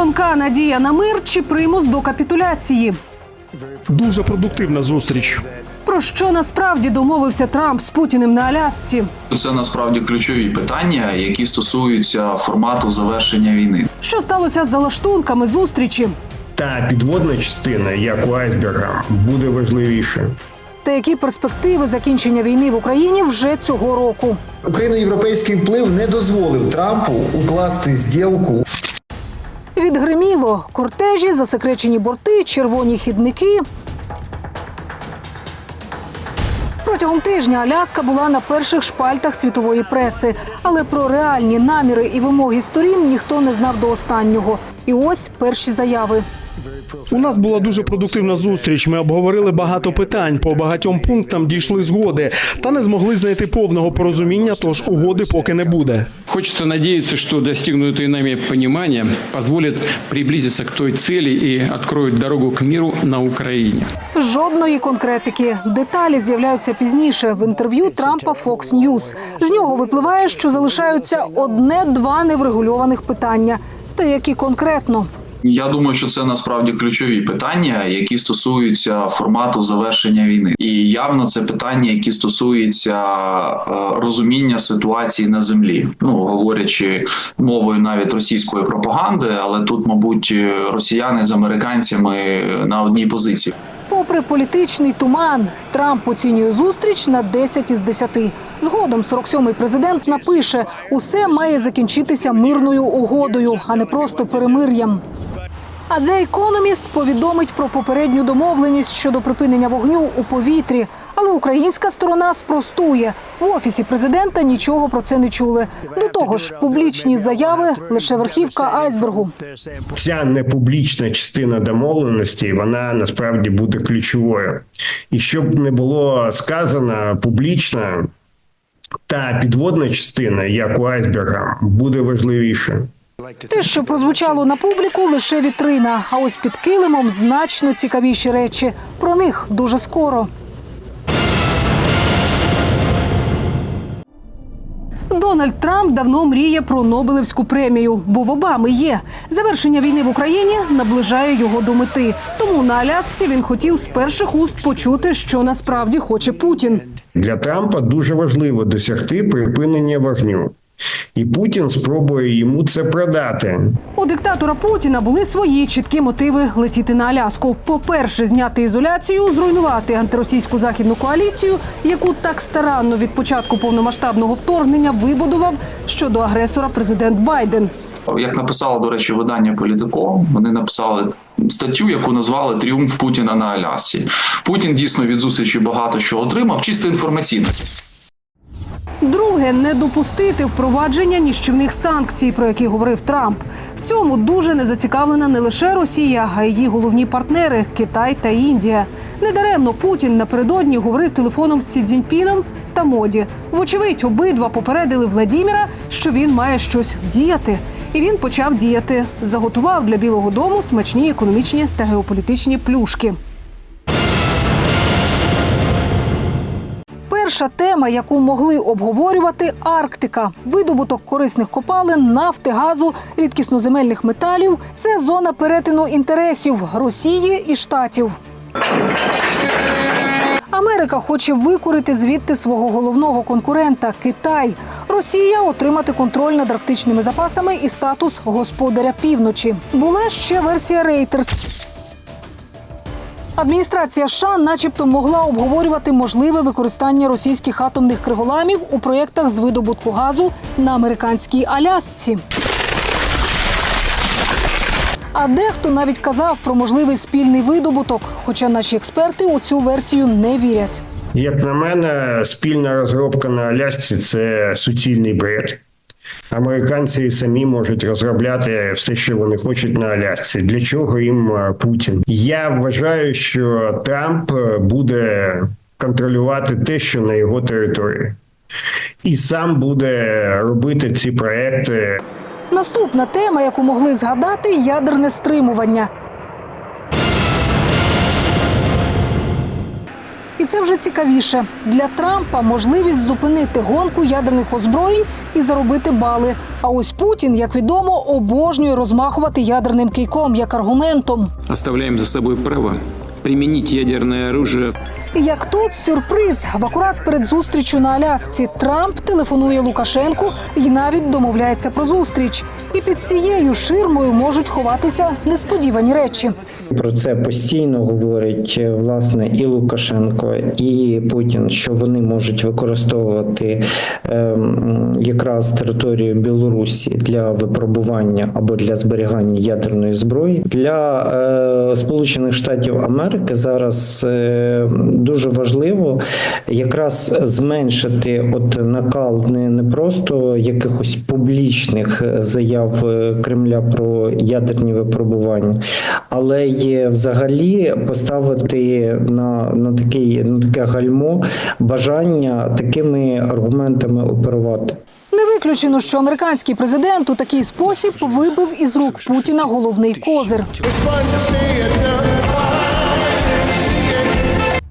Тонка надія на мир чи примус до капітуляції. Дуже продуктивна зустріч. Про що насправді домовився Трамп з Путіним на Алясці? Це насправді ключові питання, які стосуються формату завершення війни. Що сталося з залаштунками зустрічі? Та підводна частина, як у айсберга, буде важливіше. Та які перспективи закінчення війни в Україні вже цього року? Україно-європейський вплив не дозволив Трампу укласти зділку Відгриміло кортежі, засекречені борти, червоні хідники. Протягом тижня Аляска була на перших шпальтах світової преси, але про реальні наміри і вимоги сторін ніхто не знав до останнього. І ось перші заяви. У нас була дуже продуктивна зустріч. Ми обговорили багато питань. По багатьом пунктам дійшли згоди, та не змогли знайти повного порозуміння. Тож угоди поки не буде. Хочется надеяться, что достигнутое нами понимание позволит приблизиться к той цели и откроет дорогу к миру на Украине. Жодної конкретики. Деталі з'являються пізніше в інтерв'ю Трампа Fox News. З нього випливає, що залишаються одне-два неврегульованих питання. Та які конкретно? Я думаю, що це насправді ключові питання, які стосуються формату завершення війни, і явно це питання, які стосуються е, розуміння ситуації на землі. Ну говорячи мовою навіть російської пропаганди, але тут, мабуть, росіяни з американцями на одній позиції. Попри політичний туман, Трамп оцінює зустріч на 10 із 10. Згодом 47-й президент напише: усе має закінчитися мирною угодою, а не просто перемир'ям. А The Economist повідомить про попередню домовленість щодо припинення вогню у повітрі. Але українська сторона спростує в офісі президента нічого про це не чули. До того ж, публічні заяви лише верхівка айсбергу. Ця непублічна частина домовленості вона насправді буде ключовою. І щоб не було сказано публічно, та підводна частина, як у айсберга, буде важливіше. Те, що прозвучало на публіку, лише вітрина. А ось під килимом значно цікавіші речі. Про них дуже скоро. Дональд Трамп давно мріє про Нобелевську премію, бо в Обами є. Завершення війни в Україні наближає його до мети. Тому на Алясці він хотів з перших уст почути, що насправді хоче Путін. Для Трампа дуже важливо досягти припинення вогню. І Путін спробує йому це продати. У диктатора Путіна були свої чіткі мотиви летіти на Аляску. По-перше, зняти ізоляцію, зруйнувати антиросійську західну коаліцію, яку так старанно від початку повномасштабного вторгнення вибудував щодо агресора президент Байден. Як написало, до речі, видання Політико, вони написали статтю, яку назвали Тріумф Путіна на Алясці. Путін дійсно від зустрічі багато що отримав, чисто інформаційно. Друге, не допустити впровадження ніщівних санкцій, про які говорив Трамп. В цьому дуже не зацікавлена не лише Росія, а й її головні партнери Китай та Індія. Недаремно Путін напередодні говорив телефоном з Сі Цзіньпіном та моді. Вочевидь, обидва попередили Владіміра, що він має щось вдіяти. І він почав діяти. Заготував для Білого Дому смачні економічні та геополітичні плюшки. Перша тема, яку могли обговорювати Арктика, видобуток корисних копалин, нафти, газу, рідкісноземельних металів це зона перетину інтересів Росії і Штатів. Америка хоче викурити звідти свого головного конкурента Китай. Росія отримати контроль над арктичними запасами і статус господаря півночі. Була ще версія Рейтерс. Адміністрація США, начебто, могла обговорювати можливе використання російських атомних криголамів у проєктах з видобутку газу на американській Алясці. А дехто навіть казав про можливий спільний видобуток, хоча наші експерти у цю версію не вірять. Як на мене, спільна розробка на Алясці це суцільний бред. Американці самі можуть розробляти все, що вони хочуть на Алясці. Для чого їм е, Путін? Я вважаю, що Трамп е, буде контролювати те, що на його території, і сам буде робити ці проекти. Наступна тема, яку могли згадати, ядерне стримування. І це вже цікавіше для Трампа можливість зупинити гонку ядерних озброєнь і заробити бали. А ось Путін, як відомо, обожнює розмахувати ядерним кийком як аргументом. Оставляємо за собою право примінити ядерне оружие Як тут сюрприз, в акурат перед зустрічю на Алясці Трамп телефонує Лукашенку і навіть домовляється про зустріч. І під цією ширмою можуть ховатися несподівані речі. Про це постійно говорить е, власне і Лукашенко, і Путін, що вони можуть використовувати ем, якраз територію Білорусі для випробування або для зберігання ядерної зброї для е, Сполучених Штатів Америки зараз е, дуже важливо якраз зменшити от накал не, не просто якихось публічних заяв е, Кремля про ядерні випробування, але й взагалі поставити на, на, такий, на таке гальмо бажання такими аргументами оперувати. Не виключено, що американський президент у такий спосіб вибив із рук Путіна головний козир.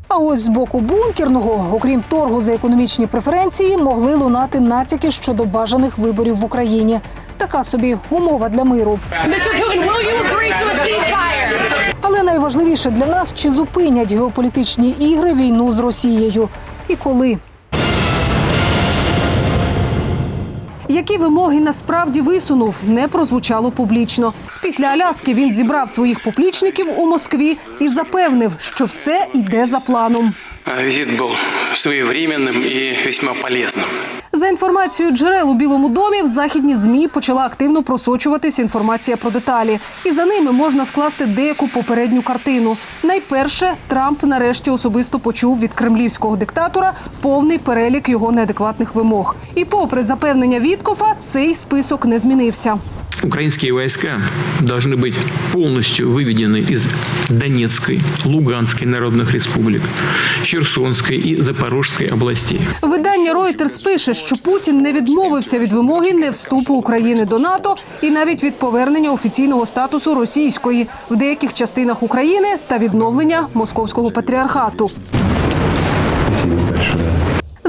А ось з боку бункерного, окрім торгу за економічні преференції, могли лунати натяки щодо бажаних виборів в Україні. Така собі умова для миру. Але найважливіше для нас чи зупинять геополітичні ігри війну з Росією і коли. Які вимоги насправді висунув, не прозвучало публічно. Після Аляски він зібрав своїх поплічників у Москві і запевнив, що все йде за планом. А Визит был своевременным и весьма полезным. За інформацією джерел у Білому домі, в західні змі почала активно просочуватись інформація про деталі, і за ними можна скласти деяку попередню картину. Найперше, Трамп нарешті особисто почув від кремлівського диктатора повний перелік його неадекватних вимог. І, попри запевнення Віткофа, цей список не змінився. Украинские войска должны быть полностью выведены из Донецкой, Луганской народных республик, Херсонской и Запорожской областей. Видання Reuters пише, що Путін не відмовився від вимоги не вступу України до НАТО і навіть від повернення офіційного статусу російської в деяких частинах України та відновлення московського патріархату.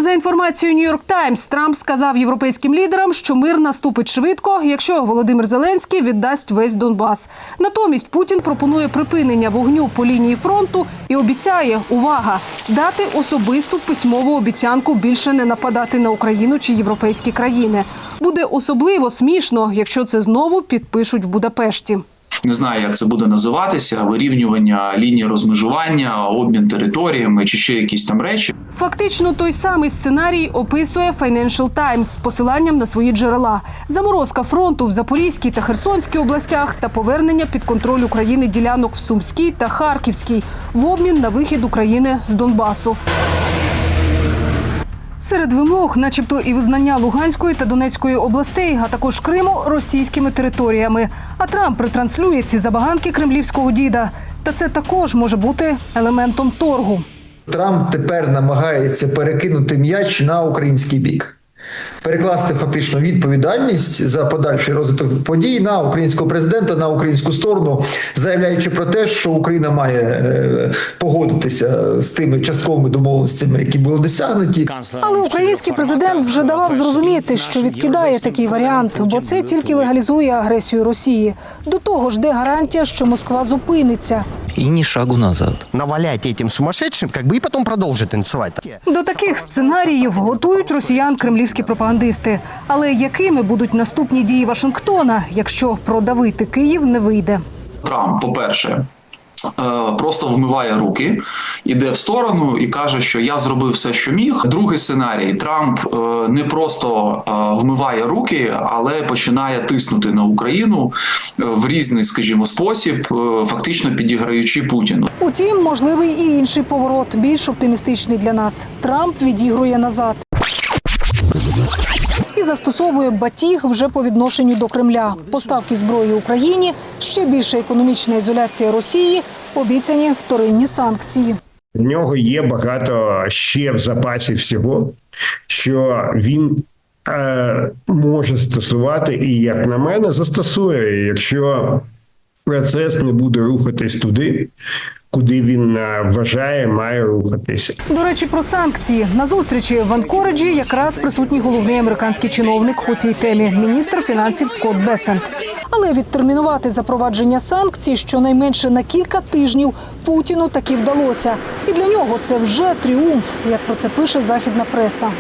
За інформацією Нью-Йорк Таймс, Трамп сказав європейським лідерам, що мир наступить швидко, якщо Володимир Зеленський віддасть весь Донбас. Натомість Путін пропонує припинення вогню по лінії фронту і обіцяє увага дати особисту письмову обіцянку більше не нападати на Україну чи європейські країни. Буде особливо смішно, якщо це знову підпишуть в Будапешті. Не знаю, як це буде називатися: вирівнювання лінії розмежування, обмін територіями чи ще якісь там речі. Фактично той самий сценарій описує Financial Times з посиланням на свої джерела: заморозка фронту в Запорізькій та Херсонській областях та повернення під контроль України ділянок в Сумській та Харківській в обмін на вихід України з Донбасу. Серед вимог, начебто, і визнання Луганської та Донецької областей, а також Криму російськими територіями. А Трамп ретранслює ці забаганки кремлівського діда. Та це також може бути елементом торгу. Трамп тепер намагається перекинути м'яч на український бік. Перекласти фактично відповідальність за подальший розвиток подій на українського президента на українську сторону, заявляючи про те, що Україна має е, погодитися з тими частковими домовленостями, які були досягнуті. Але український президент вже давав зрозуміти, що відкидає такий варіант, бо це тільки легалізує агресію Росії. До того ж, де гарантія, що Москва зупиниться. и ни шагу назад. навалять этим сумасшедшим, как бы и потом продолжит танцевать. До таких сценаріїв готують росіян кремлівські пропагандисти. Але якими будуть наступні дії Вашингтона, якщо продавити Київ не вийде? Трамп, по-перше, е, просто вмиває руки, іде в сторону і каже, що я зробив все, що міг. Другий сценарій: Трамп е, не просто е, вмиває руки, але починає тиснути на Україну в різний, скажімо, спосіб, фактично підіграючи Путіну. Утім, можливий і інший поворот, більш оптимістичний для нас. Трамп відігрує назад. І застосовує батіг вже по відношенню до Кремля. Поставки зброї Україні, ще більша економічна ізоляція Росії, обіцяні вторинні санкції. В нього є багато ще в запасі всього, що він е, може стосувати, і, як на мене, застосує, якщо процес не буде рухатись туди, куди він е, вважає має рухатися. До речі, про санкції на зустрічі в Анкориджі якраз присутній головний американський чиновник у цій темі міністр фінансів Скотт Бесент. Але відтермінувати запровадження санкцій щонайменше на кілька тижнів Путіну таки вдалося, і для нього це вже тріумф, як про це пише західна преса.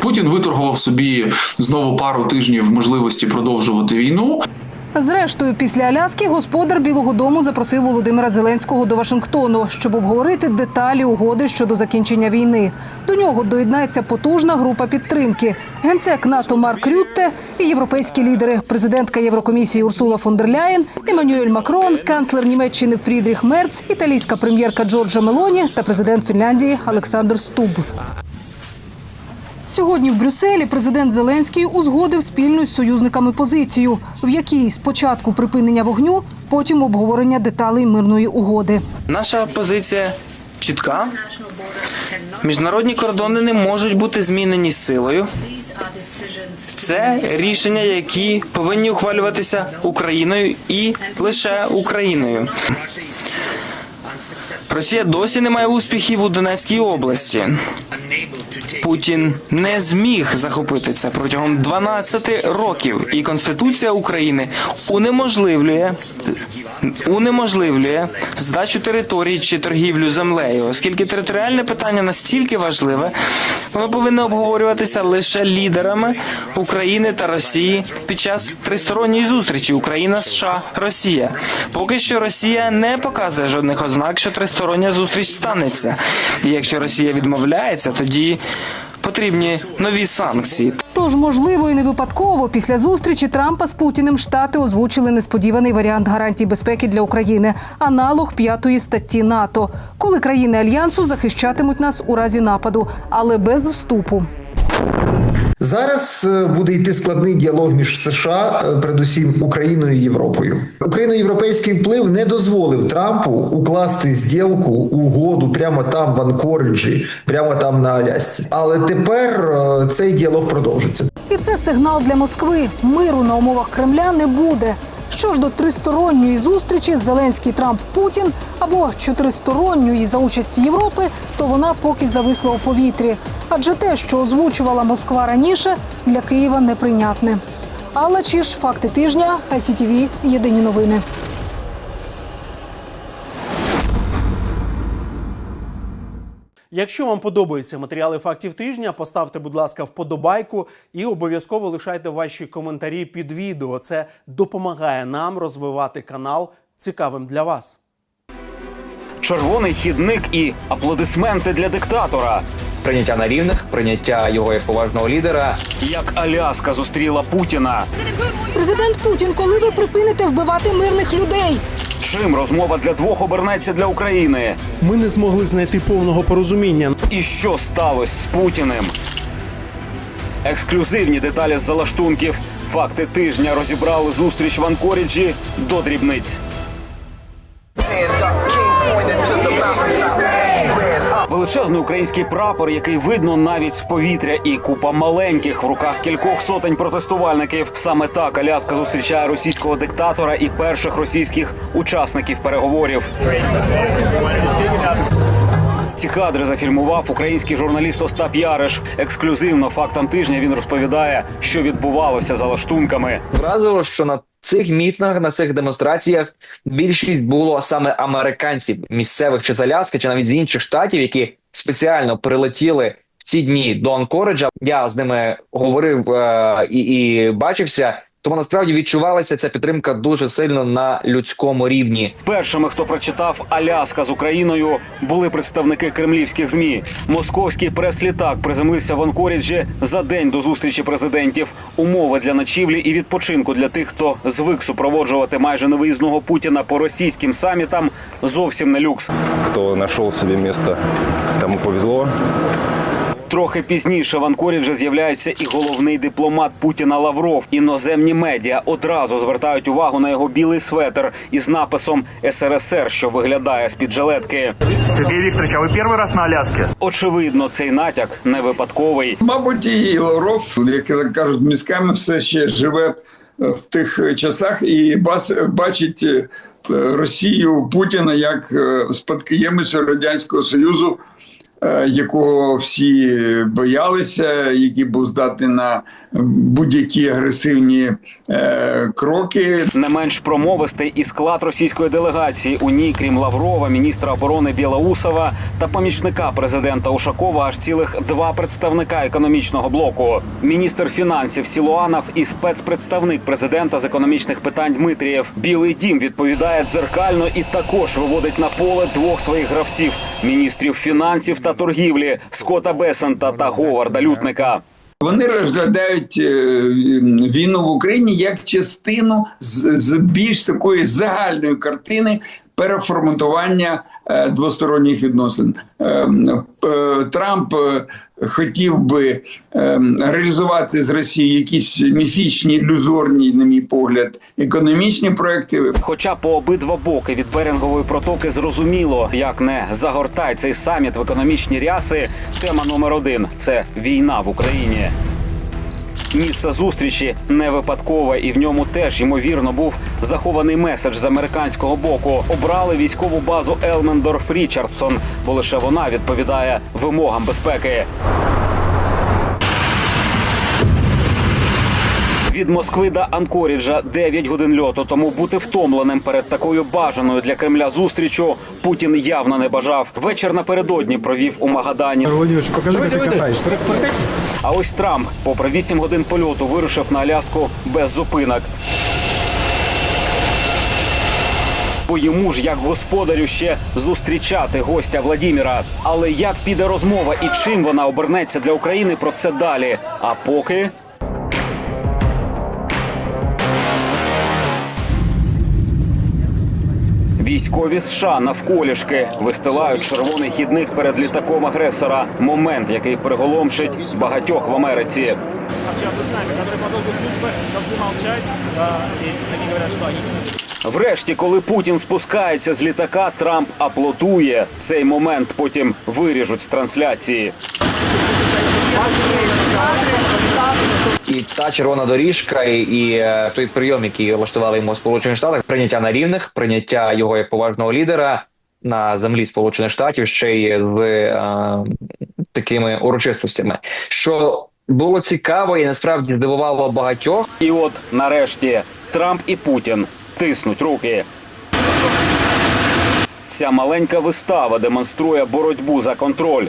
Путін виторгував собі знову пару тижнів можливості продовжувати війну. Зрештою, після Аляски господар Білого Дому запросив Володимира Зеленського до Вашингтону, щоб обговорити деталі угоди щодо закінчення війни. До нього доєднається потужна група підтримки: генсек НАТО Марк Рютте і європейські лідери, президентка Єврокомісії Урсула фон дер Ляєн, Еммануель Макрон, канцлер Німеччини Фрідріх Мерц, італійська прем'єрка Джорджа Мелоні та президент Фінляндії Олександр Стуб. Сьогодні в Брюсселі президент Зеленський узгодив спільну з союзниками позицію, в якій спочатку припинення вогню, потім обговорення деталей мирної угоди. Наша позиція чітка. Міжнародні кордони не можуть бути змінені силою. Це рішення, які повинні ухвалюватися Україною і лише Україною. Росія досі не має успіхів у Донецькій області. Путін не зміг захопити це протягом 12 років, і Конституція України унеможливлює унеможливлює здачу територій чи торгівлю землею, оскільки територіальне питання настільки важливе, воно повинно обговорюватися лише лідерами України та Росії під час тристоронньої зустрічі Україна, США, Росія. Поки що Росія не показує жодних ознак, що тристороння зустріч станеться. І якщо Росія відмовляється, тоді потрібні нові санкції. Тож, можливо, і не випадково після зустрічі Трампа з Путіним штати озвучили несподіваний варіант гарантій безпеки для України, аналог п'ятої статті НАТО, коли країни альянсу захищатимуть нас у разі нападу, але без вступу. Зараз е, буде йти складний діалог між США, е, передусім Україною і Європою. Україно-європейський вплив не дозволив Трампу укласти зділку, угоду прямо там в Анкориджі, прямо там на Алясці. Але тепер е, цей діалог продовжиться. І це сигнал для Москви. Миру на умовах Кремля не буде. Що ж до тристоронньої зустрічі Зеленський Трамп Путін або чотиристоронньої за участі Європи, то вона поки зависла у повітрі. Адже те, що озвучувала Москва раніше, для Києва неприйнятне. Алла Чіш, факти тижня, ICTV, єдині новини. Якщо вам подобаються матеріали фактів тижня, поставте, будь ласка, вподобайку і обов'язково лишайте ваші коментарі під відео. Це допомагає нам розвивати канал цікавим для вас. червоний хідник і аплодисменти для диктатора. Прийняття на рівних, прийняття його як поважного лідера. Як Аляска зустріла Путіна. Президент Путін, коли ви припините вбивати мирних людей? Чим розмова для двох обернеться для України? Ми не змогли знайти повного порозуміння. І що сталося з Путіним? Ексклюзивні деталі з залаштунків. Факти тижня розібрали зустріч в Анкоріджі до дрібниць. Величезний український прапор, який видно навіть з повітря, і купа маленьких в руках кількох сотень протестувальників. Саме так Аляска зустрічає російського диктатора і перших російських учасників переговорів. Ці кадри зафільмував український журналіст Остап Яриш. Ексклюзивно фактам тижня він розповідає, що відбувалося за лаштунками. Вразило, що на цих мітингах, на цих демонстраціях більшість було саме американців місцевих чи з Аляски, чи навіть з інших штатів, які спеціально прилетіли в ці дні до Анкориджа. Я з ними говорив е- і, і бачився. Тому насправді відчувалася ця підтримка дуже сильно на людському рівні. Першими, хто прочитав Аляска з Україною, були представники кремлівських змі. Московський прес-літак приземлився в Анкоріджі за день до зустрічі президентів. Умови для ночівлі і відпочинку для тих, хто звик супроводжувати майже невиїзного Путіна по російським самітам, зовсім не люкс. Кто нашел себе место, тому повезло. Трохи пізніше в Анкоріджі з'являється і головний дипломат Путіна Лавров. Іноземні медіа одразу звертають увагу на його білий светр із написом СРСР, що виглядає з під жилетки. Сергій Вікторович, а ви перший раз на Аляскі? Очевидно, цей натяк не випадковий. Мабуть, і Лавров, як кажуть, мізками все ще живе в тих часах і бачить е, Росію Путіна як е, спадкоємицю радянського союзу, е, якого всі боялися, який був здатний на будь-які агресивні е, кроки. Не менш промовистий і склад російської делегації у ній, крім Лаврова, міністра оборони Білоусова та помічника президента Ушакова, аж цілих два представника економічного блоку: міністр фінансів Сілуанов і спецпредставник президента з економічних питань Дмитрієв. Білий дім відповідає дзеркально і також виводить на поле двох своїх гравців: міністрів фінансів та торгівлі Скотта Бесента та Говарда Лютника. Вони розглядають е, війну в Україні як частину з, з більш такої загальної картини переформатування е, двосторонніх відносин. Е, е, Трамп е, хотів би е, реалізувати з Росією якісь міфічні, ілюзорні, на мій погляд, економічні проекти. Хоча по обидва боки від Берингової протоки зрозуміло, як не загортай цей саміт в економічні ряси. Тема номер один це війна в Україні. Місце зустрічі не випадкове, і в ньому теж ймовірно був захований меседж з американського боку. Обрали військову базу Елмендорф Річардсон, бо лише вона відповідає вимогам безпеки. Від Москви до Анкоріджа 9 годин льоту. Тому бути втомленим перед такою бажаною для Кремля зустрічю Путін явно не бажав. Вечір напередодні провів у Магадані. Володимирович, покажи, как ты катаешься. А ось Трамп, попри 8 годин польоту, вирушив на Аляску без зупинок. Бо йому ж як господарю ще зустрічати гостя Владіміра. Але як піде розмова і чим вона обернеться для України, про це далі. А поки. Військові США навколішки вистилають червоний хідник перед літаком агресора. Момент, який приголомшить багатьох в Америці. Общаться с нами, которые по долгу службы должны молчать. И они говорят, что они чувствуют. Врешті, коли Путін спускається з літака, Трамп аплодує. Цей момент потім виріжуть з трансляції. І та червона доріжка, і, і е, той прийом, який влаштували йому в Сполучених Штатах, прийняття на рівних, прийняття його як поважного лідера на землі Сполучених Штатів, ще й з е, такими урочистостями, що було цікаво і насправді здивувало багатьох. І от нарешті Трамп і Путін тиснуть руки. Ця маленька вистава демонструє боротьбу за контроль.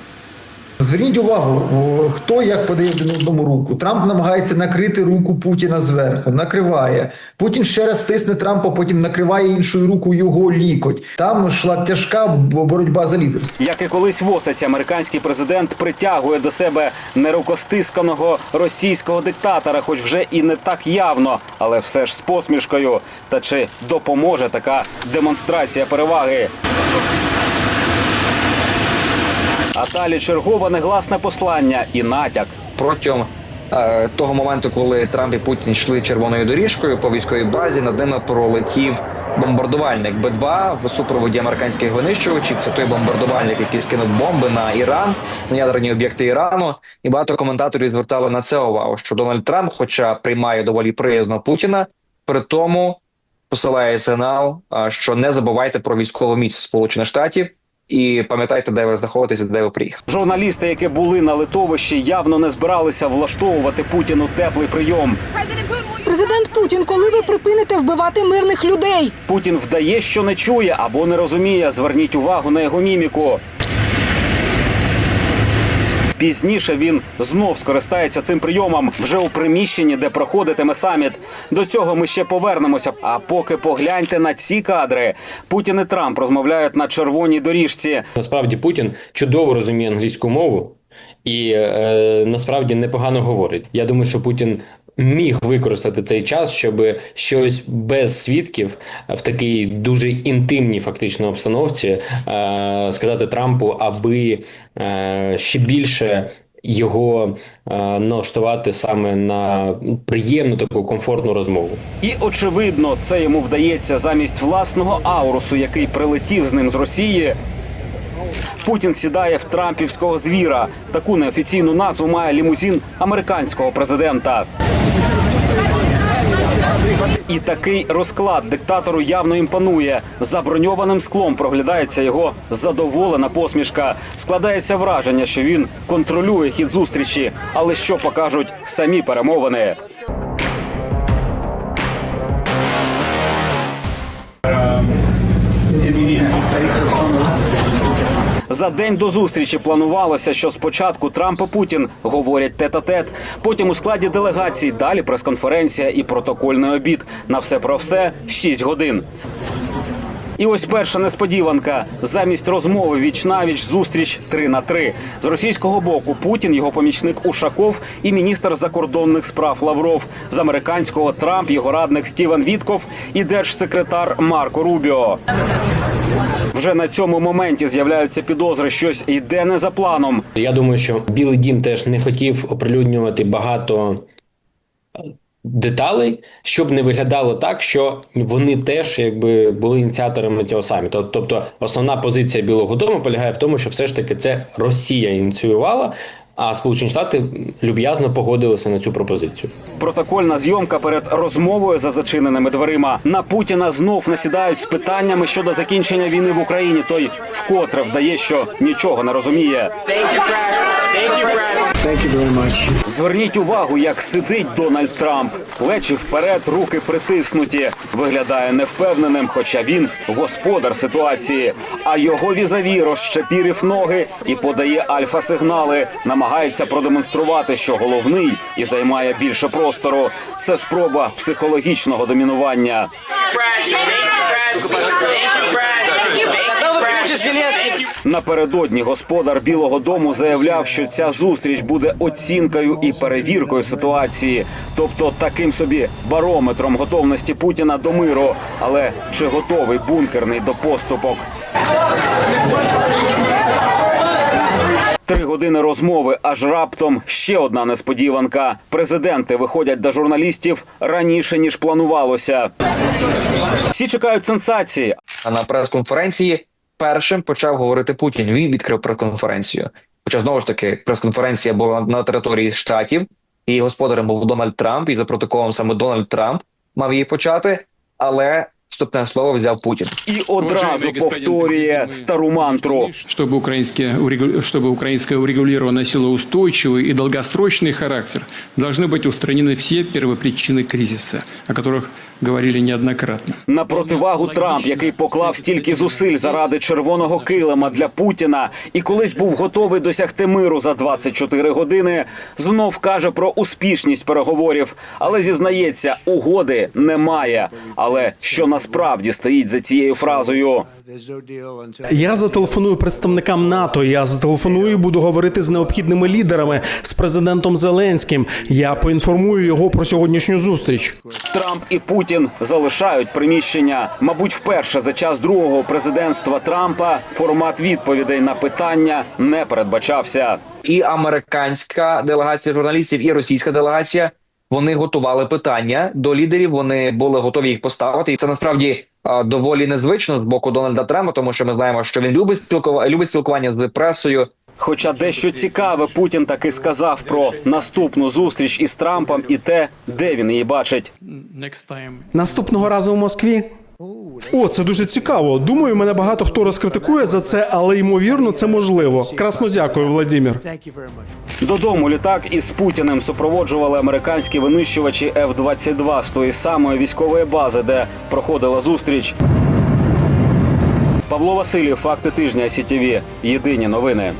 Зверніть увагу, хто як подає один одному руку. Трамп намагається накрити руку Путіна зверху, накриває. Путін ще раз тисне Трампа, потім накриває іншою рукою його лікоть. Там йшла тяжка боротьба за лідерство. Як і колись восець, американський президент притягує до себе нерукостисканого російського диктатора, хоч вже і не так явно, але все ж з посмішкою. Та чи допоможе така демонстрація переваги? А далі чергове негласне послання і натяк. протягом е, того моменту, коли Трамп і Путін йшли червоною доріжкою по військовій базі, над ними пролетів бомбардувальник Б-2 в супроводі американських винищувачів. Це той бомбардувальник, який скинув бомби на Іран, на ядерні об'єкти Ірану. І багато коментаторів звертали на це увагу, що Дональд Трамп, хоча приймає доволі приязно Путіна, при тому посилає сигнал, що не забувайте про військове місце Сполучених Штатів. І пам'ятайте, де ви знаходитеся, де ви приїхали. Журналісти, які були на литовищі, явно не збиралися влаштовувати Путіну теплий прийом. Президент Путін, коли ви припините вбивати мирних людей? Путін вдає, що не чує або не розуміє. Зверніть увагу на його міміку. Пізніше він знов скористається цим прийомом вже у приміщенні, де проходитиме саміт. До цього ми ще повернемося. А поки погляньте на ці кадри. Путін і Трамп розмовляють на червоній доріжці. Насправді Путін чудово розуміє англійську мову і е, насправді непогано говорить. Я думаю, що Путін міг використати цей час, щоб щось без свідків в такій дуже інтимній фактично обстановці сказати Трампу, аби ще більше. Його е, налаштувати саме на приємну таку комфортну розмову. І очевидно, це йому вдається замість власного аурусу, який прилетів з ним з Росії. Путін сідає в трампівського звіра. Таку неофіційну назву має лімузин американського президента. І такий розклад диктатору явно імпонує. За броньованим склом проглядається його задоволена посмішка. Складається враження, що він контролює хід зустрічі. Але що покажуть самі перемовини? За день до зустрічі планувалося, що спочатку Трамп і Путін говорять тет-а-тет, потім у складі делегації, далі прес-конференція і протокольний обід. На все про все 6 годин. І ось перша несподіванка. Замість розмови віч навіч зустріч 3 на 3. З російського боку Путін, його помічник Ушаков і міністр закордонних справ Лавров. З американського Трамп, його радник Стівен Вітков і держсекретар Марко Рубіо. Вже на цьому моменті з'являються підозри, щось йде не за планом. Я думаю, що Білий Дім теж не хотів оприлюднювати багато е, деталей, щоб не виглядало так, що вони теж якби були ініціаторами цього саміту. Тобто, основна позиція Білого Дому полягає в тому, що все ж таки це Росія ініціювала, а Сполучені Штати люб'язно погодилися на цю пропозицію. Протокольна зйомка перед розмовою за зачиненими дверима. На Путіна знов насідають з питаннями щодо закінчення війни в Україні. Той вкотре вдає, що нічого не розуміє. Зверніть увагу, як сидить Дональд Трамп. Плечі вперед, руки притиснуті. Виглядає невпевненим, хоча він господар ситуації. А його візаві розщепірив ноги і подає альфа-сигнали. Намагається продемонструвати, що головний і займає більше простору. Це спроба психологічного домінування. Напередодні господар Білого Дому заявляв, що ця зустріч буде оцінкою і перевіркою ситуації, тобто таким собі барометром готовності Путіна до миру. Але чи готовий бункерний до поступок? Три години розмови, аж раптом ще одна несподіванка. Президенти виходять до журналістів раніше ніж планувалося. Всі чекають сенсації, А на прес-конференції першим почав говорити Путін. Він відкрив прес-конференцію. Хоча знову ж таки прес-конференція була на території штатів, і господарем був Дональд Трамп, і за протоколом саме Дональд Трамп мав її почати, але вступне слово взяв Путін. і одразу повторює стару мантру. Чтобы, украинские, урегу- чтобы украинская урегулированная силоустойчивый и долгосрочный характер, должны быть устранены все первопричины кризиса, о которых говорили неоднократно. На противагу Трамп, який поклав стільки зусиль заради червоного килима для Путіна, і колись був готовий досягти миру за 24 години, знов каже про успішність переговорів, але зізнається, угоди немає. Але що насправді стоїть за цією фразою? Я зателефоную представникам НАТО. Я зателефоную, і буду говорити з необхідними лідерами, з президентом Зеленським. Я поінформую його про сьогоднішню зустріч. Трамп і Путін залишають приміщення. Мабуть, вперше за час другого президентства Трампа формат відповідей на питання не передбачався. І американська делегація журналістів, і російська делегація вони готували питання до лідерів. Вони були готові їх поставити. І це насправді доволі незвично з боку Дональда Трампа, тому що ми знаємо, що він любить спілкування, любить спілкування з пресою. Хоча дещо цікаве Путін таки сказав про наступну зустріч із Трампом і те, де він її бачить. Наступного разу в Москві. О, це дуже цікаво. Думаю, мене багато хто розкритикує за це, але ймовірно, це можливо. Красно дякую, Владимир. Додому літак із Путіним супроводжували американські винищувачі F-22 з тої самої військової бази, де проходила зустріч. Павло Васильєв, факти тижня СІТВ. Єдині новини.